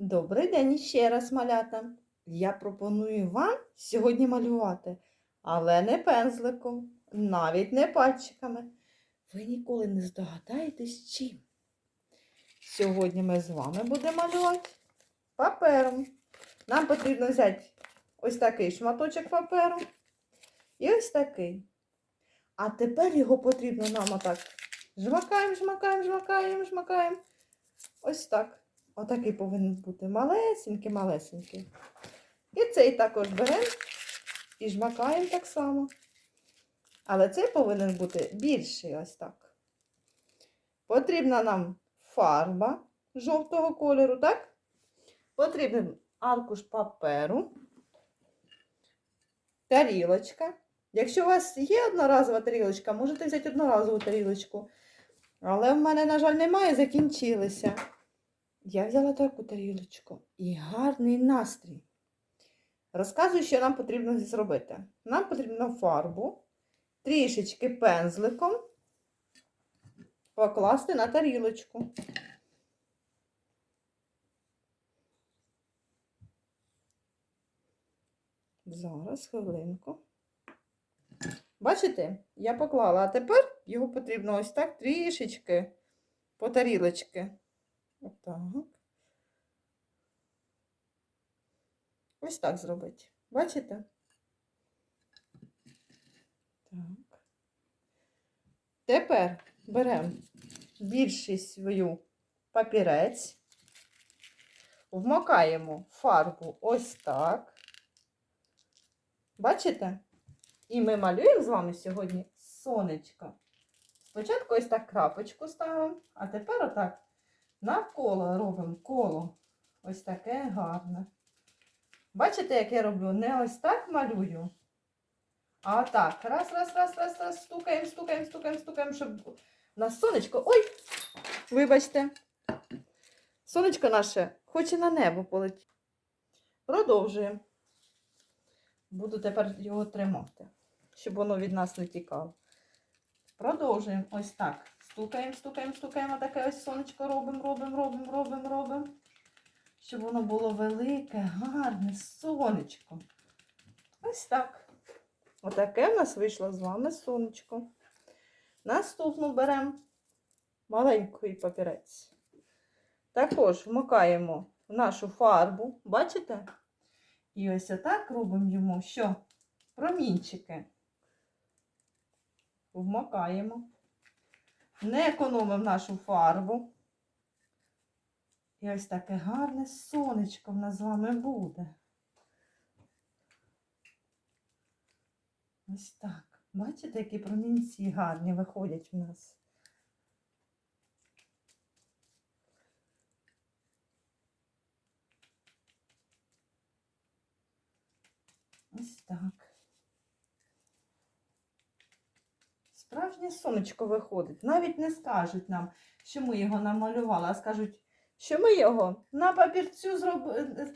Добрий день ще раз, малята. Я пропоную вам сьогодні малювати, але не пензликом, навіть не пальчиками. Ви ніколи не здогадаєтесь чим. Сьогодні ми з вами будемо малювати папером. Нам потрібно взяти ось такий шматочок паперу і ось такий. А тепер його потрібно нам отак жмакаємо, жмакаємо, жмакаємо, жмакаємо. Ось так. Отакий повинен бути малесенький, малесенький. І цей також беремо і жмакаємо так само. Але цей повинен бути більший ось так. Потрібна нам фарба жовтого кольору, так? Потрібен аркуш паперу, тарілочка. Якщо у вас є одноразова тарілочка, можете взяти одноразову тарілочку. Але в мене, на жаль, немає, закінчилися. Я взяла таку тарілочку і гарний настрій. Розказую, що нам потрібно зробити. Нам потрібно фарбу, трішечки пензликом покласти на тарілочку. Зараз, хвилинку. Бачите, я поклала, а тепер його потрібно ось так трішечки по тарілочки. Отак. Ось так зробити. Бачите? Так. Тепер беремо більший свою папірець, вмокаємо фарбу ось так. Бачите? І ми малюємо з вами сьогодні сонечко. Спочатку ось так крапочку ставимо, а тепер отак навколо робимо коло. Ось таке гарне. Бачите, як я роблю? Не ось так малюю, а отак. Раз, раз, раз, раз, раз, стукаємо, стукаємо, стукаємо, стукаємо, щоб у нас сонечко. Ой! Вибачте. Сонечко наше хоче на небо полетіти. Продовжуємо. Буду тепер його тримати, щоб воно від нас не тікало. Продовжуємо ось так. Стукаємо, стукаємо, стукаємо, таке ось сонечко робимо, робимо, робимо, робимо, робимо. Щоб воно було велике, гарне сонечко. Ось так. Отаке в нас вийшло з вами сонечко. Наступну беремо маленький папірець. Також вмикаємо в нашу фарбу. Бачите? І ось отак робимо йому що? Промінчики. Вмикаємо. Не економимо нашу фарбу. І ось таке гарне сонечко в нас з вами буде. Ось так. Бачите, які промінці гарні виходять в нас. Ось так. Справжнє сонечко виходить. Навіть не скажуть нам, що ми його намалювали, а скажуть, що ми його на папірцю зроб... е,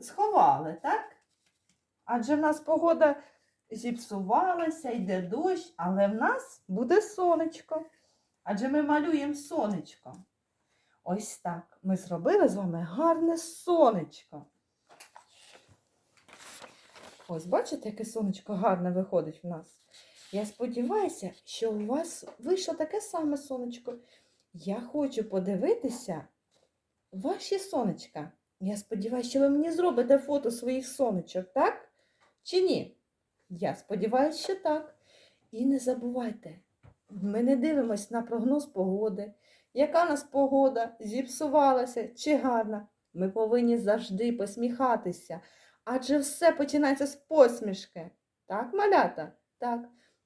сховали, так? Адже в нас погода зіпсувалася, йде дощ, але в нас буде сонечко. Адже ми малюємо сонечко. Ось так. Ми зробили з вами гарне сонечко. Ось, бачите, яке сонечко гарне виходить в нас. Я сподіваюся, що у вас вийшло таке саме сонечко. Я хочу подивитися ваші сонечка. Я сподіваюся, що ви мені зробите фото своїх сонечок, так? Чи ні? Я сподіваюся, що так. І не забувайте, ми не дивимось на прогноз погоди. Яка нас погода зіпсувалася чи гарна? Ми повинні завжди посміхатися. Адже все починається з посмішки. Так, малята? Так.